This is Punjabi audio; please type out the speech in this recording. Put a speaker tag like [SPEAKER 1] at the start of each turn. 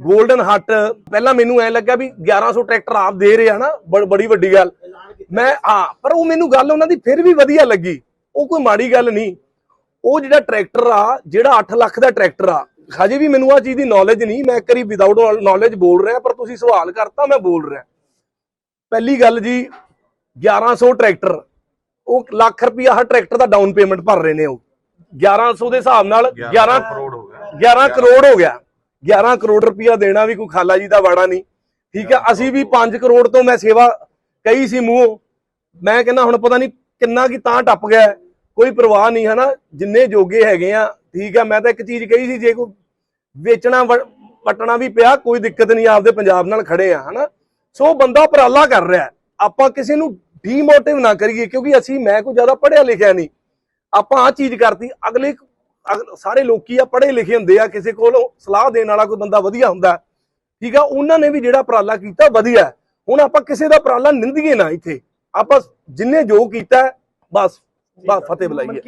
[SPEAKER 1] 골ਡਨ ਹੱਟ ਪਹਿਲਾਂ ਮੈਨੂੰ ਐ ਲੱਗਾ ਵੀ 1100 ਟਰੈਕਟਰ ਆਪ ਦੇ ਰਹੇ ਆ ਨਾ ਬੜੀ ਵੱਡੀ ਗੱਲ। ਮੈਂ ਹਾਂ ਪਰ ਉਹ ਮੈਨੂੰ ਗੱਲ ਉਹਨਾਂ ਦੀ ਫਿਰ ਵੀ ਵਧੀਆ ਲੱਗੀ। ਉਹ ਕੋਈ ਮਾੜੀ ਗੱਲ ਨਹੀਂ। ਉਹ ਜਿਹੜਾ ਟਰੈਕਟਰ ਆ ਜਿਹੜਾ 8 ਲੱਖ ਦਾ ਟਰੈਕਟਰ ਆ ਹਜੇ ਵੀ ਮੈਨੂੰ ਆ ਚੀਜ਼ ਦੀ ਨੌਲੇਜ ਨਹੀਂ। ਮੈਂ ਕਰੀ ਵਿਦਆਊਟ ਨੌਲੇਜ ਬੋਲ ਰਿਹਾ ਪਰ ਤੁਸੀਂ ਸਵਾਲ ਕਰਤਾ ਮੈਂ ਬੋਲ ਰਿਹਾ। ਪਹਿਲੀ ਗੱਲ ਜੀ 1100 ਟਰੈਕਟਰ ਉਹ ਲੱਖ ਰੁਪਿਆ ਹਰ ਟਰੈਕਟਰ ਦਾ ਡਾਊਨ ਪੇਮੈਂਟ ਭਰ ਰਹੇ ਨੇ ਉਹ। 1100 ਦੇ ਹਿਸਾਬ ਨਾਲ 11
[SPEAKER 2] ਕਰੋੜ ਹੋ ਗਿਆ।
[SPEAKER 1] 11 ਕਰੋੜ ਹੋ ਗਿਆ। 11 ਕਰੋੜ ਰੁਪਇਆ ਦੇਣਾ ਵੀ ਕੋਈ ਖਾਲਾ ਜੀ ਦਾ ਵਾੜਾ ਨਹੀਂ। ਠੀਕ ਹੈ ਅਸੀਂ ਵੀ 5 ਕਰੋੜ ਤੋਂ ਮੈਂ ਸੇਵਾ ਕਹੀ ਸੀ ਮੂੰਹ। ਮੈਂ ਕਹਿੰਦਾ ਹੁਣ ਪਤਾ ਨਹੀਂ ਕਿੰਨਾ ਕੀ ਤਾਂ ਟੱਪ ਗਿਆ। ਕੋਈ ਪਰਵਾਹ ਨਹੀਂ ਹਨਾ? ਜਿੰਨੇ ਜੋਗੇ ਹੈਗੇ ਆ ਠੀਕ ਹੈ ਮੈਂ ਤਾਂ ਇੱਕ ਚੀਜ਼ ਕਹੀ ਸੀ ਜੇ ਕੋਈ ਵੇਚਣਾ ਵਟਣਾ ਵੀ ਪਿਆ ਕੋਈ ਦਿੱਕਤ ਨਹੀਂ ਆਪਦੇ ਪੰਜਾਬ ਨਾਲ ਖੜੇ ਆ ਹਨਾ? ਸੋ ਬੰਦਾ ਉਪਰਾਲਾ ਕਰ ਰਿਹਾ। ਆਪਾਂ ਕਿਸੇ ਨੂੰ ਡੀਮੋਟਿਵ ਨਾ ਕਰੀਏ ਕਿਉਂਕਿ ਅਸੀਂ ਮੈਂ ਕੋਈ ਜ਼ਿਆਦਾ ਪੜ੍ਹਿਆ ਲਿਖਿਆ ਨਹੀਂ। ਆਪਾਂ ਆ ਚੀਜ਼ ਕਰਤੀ ਅਗਲੇ ਅਗ- ਸਾਰੇ ਲੋਕੀ ਆ ਪੜ੍ਹੇ ਲਿਖੇ ਹੁੰਦੇ ਆ ਕਿਸੇ ਕੋਲ ਸਲਾਹ ਦੇਣ ਵਾਲਾ ਕੋਈ ਬੰਦਾ ਵਧੀਆ ਹੁੰਦਾ ਠੀਕ ਆ ਉਹਨਾਂ ਨੇ ਵੀ ਜਿਹੜਾ ਉਪਰਾਲਾ ਕੀਤਾ ਵਧੀਆ। ਹੁਣ ਆਪਾਂ ਕਿਸੇ ਦਾ ਉਪਰਾਲਾ ਨਿੰਦੀਏ ਨਾ ਇੱਥੇ। ਆਪਾਂ ਜਿੰਨੇ ਜੋ ਕੀਤਾ ਬਸ ਬਸ ਫਤਿਹ ਬੁਲਾਈਏ।